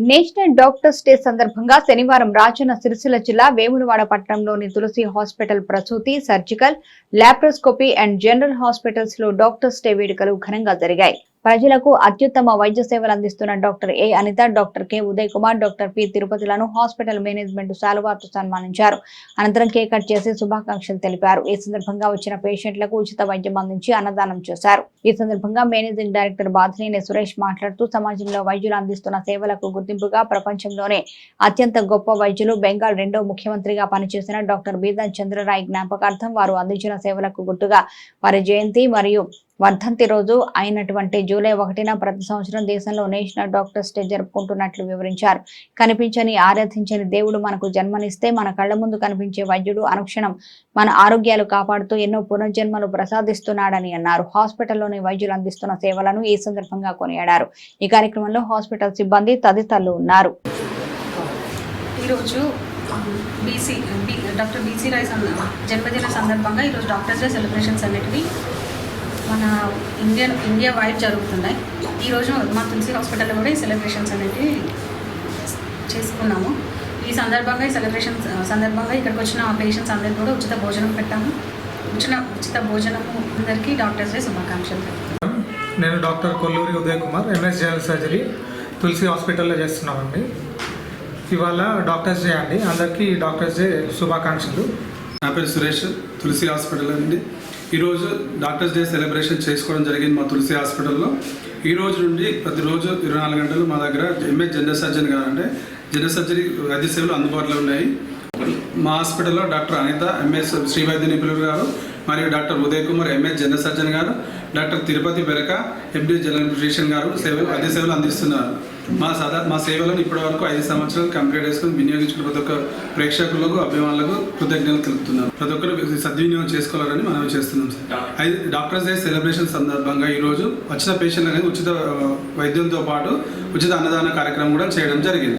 National doctors day సందర్భంగా శనివారం రాజన్న సిరిసిల్ల జిల్లా వేములవాడ పట్టణంలోని తులసి హాస్పిటల్ ప్రసూతి సర్జికల్ లాప్రోస్కోపీ అండ్ జనరల్ హాస్పిటల్స్లో డాక్టర్స్ డే వేడుకలు ఘనంగా జరిగాయి. ప్రజలకు అత్యుత్తమ వైద్య సేవలు అందిస్తున్న doctor A Anitha doctor K Uday Kumar doctor P తిరుపతిలను hospital management శాలువార్తో సన్మానించారు. అనంతరం కేక్ కట్ చేసి శుభాకాంక్షలు తెలిపారు. ఈ సందర్భంగా వచ్చిన పేషెంట్లకు ఉచిత వైద్యం అందించి అన్నదానం చేశారు. ఈ సందర్భంగా మేనేజింగ్ డైరెక్టర్ బాధినేని సురేష్ మాట్లాడుతూ సమాజంలో వైద్యులు అందిస్తున్న సేవలకు గుర్తింపుగా ప్రపంచంలోనే అత్యంత గొప్ప వైద్యులు బెంగాల్ రెండో ముఖ్యమంత్రిగా పనిచేసిన డాక్టర్ బీదన్ చంద్రరాయ్ జ్ఞాపకార్థం వారు అందించిన సేవలకు గుర్తుగా వారి జయంతి మరియు వర్ధంతి రోజు అయినటువంటి జూలై ఒకటిన ప్రతి సంవత్సరం దేశంలో నేషనల్ డాక్టర్స్ డే జరుపుకుంటున్నట్లు వివరించారు. కనిపించని ఆరాధించని దేవుడు మనకు జన్మనిస్తే మన కళ్ళ ముందు కనిపించే వైద్యుడు అనుక్షణం మన ఆరోగ్యాలు కాపాడుతూ ఎన్నో పునర్జన్మలు ప్రసాదిస్తున్నాడని అన్నారు. హాస్పిటల్లోని వైద్యులు అందిస్తున్న సేవలను ఈ సందర్భంగా కొనియాడారు. ఈ కార్యక్రమంలో హాస్పిటల్ సిబ్బంది తదితరులు ఉన్నారు. ఈరోజు బీసీ డాక్టర్ బీసీ రాయ్ జన్మదిన సందర్భంగా ఈరోజు డాక్టర్స్ డే సెలబ్రేషన్స్ అనేటివి మన ఇండియన్ ఇండియా వైడ్ జరుగుతున్నాయి. ఈరోజు మా తులసి హాస్పిటల్లో కూడా ఈ సెలబ్రేషన్స్ అనేటివి చేసుకున్నాము. ఈ సందర్భంగా ఈ సెలబ్రేషన్స్ సందర్భంగా ఇక్కడికి వచ్చిన పేషెంట్స్ అందరికీ కూడా ఉచిత భోజనం పెట్టాము. ఉచిత ఉచిత భోజనము అందరికీ డాక్టర్స్ డే శుభాకాంక్షలు నేను doctor Kolluri Uday Kumar MS general surgery Tulasi హాస్పిటల్లో చేస్తున్నామండి. ఇవాళ డాక్టర్స్ డే అండి. అందరికీ డాక్టర్స్ డే శుభాకాంక్షలు. నా పేరు సురేష్ తులసి హాస్పిటల్ అండి. ఈరోజు డాక్టర్స్ డే సెలబ్రేషన్ చేసుకోవడం జరిగింది మా తులసి హాస్పిటల్లో. ఈ రోజు నుండి ప్రతిరోజు ఇరవై నాలుగు గంటలు మా దగ్గర ఎంఎస్ జనరల్ సర్జన్ గారు అంటే జనరల్ సర్జరీ వైద్య సేవలు అందుబాటులో ఉన్నాయి. మా హాస్పిటల్లో డాక్టర్ అనిత ఎంఎస్ శ్రీ వైద్య నిపుణులు గారు మరియు doctor Uday Kumar MS general surgeon గారు doctor Tirupati Beraka MD general nutrition గారు సేవలు వైద్య సేవలు అందిస్తున్నారు. మా సదా మా సేవలను ఇప్పటివరకు ఐదు సంవత్సరాలు కంప్లీట్ చేసుకుని వినియోగించుకున్న ప్రతి ఒక్క ప్రేక్షకులకు అభిమానులకు కృతజ్ఞతలు తెలుపుతున్నాను. ప్రతి ఒక్కరు సద్వినియోగం చేసుకోవాలని మనం చేస్తున్నాం సార్. ఐదు డాక్టర్స్ డే సెలబ్రేషన్ సందర్భంగా ఈరోజు వచ్చిన పేషెంట్ అనేది ఉచిత వైద్యంతో పాటు ఉచిత అన్నదాన కార్యక్రమం కూడా చేయడం జరిగింది.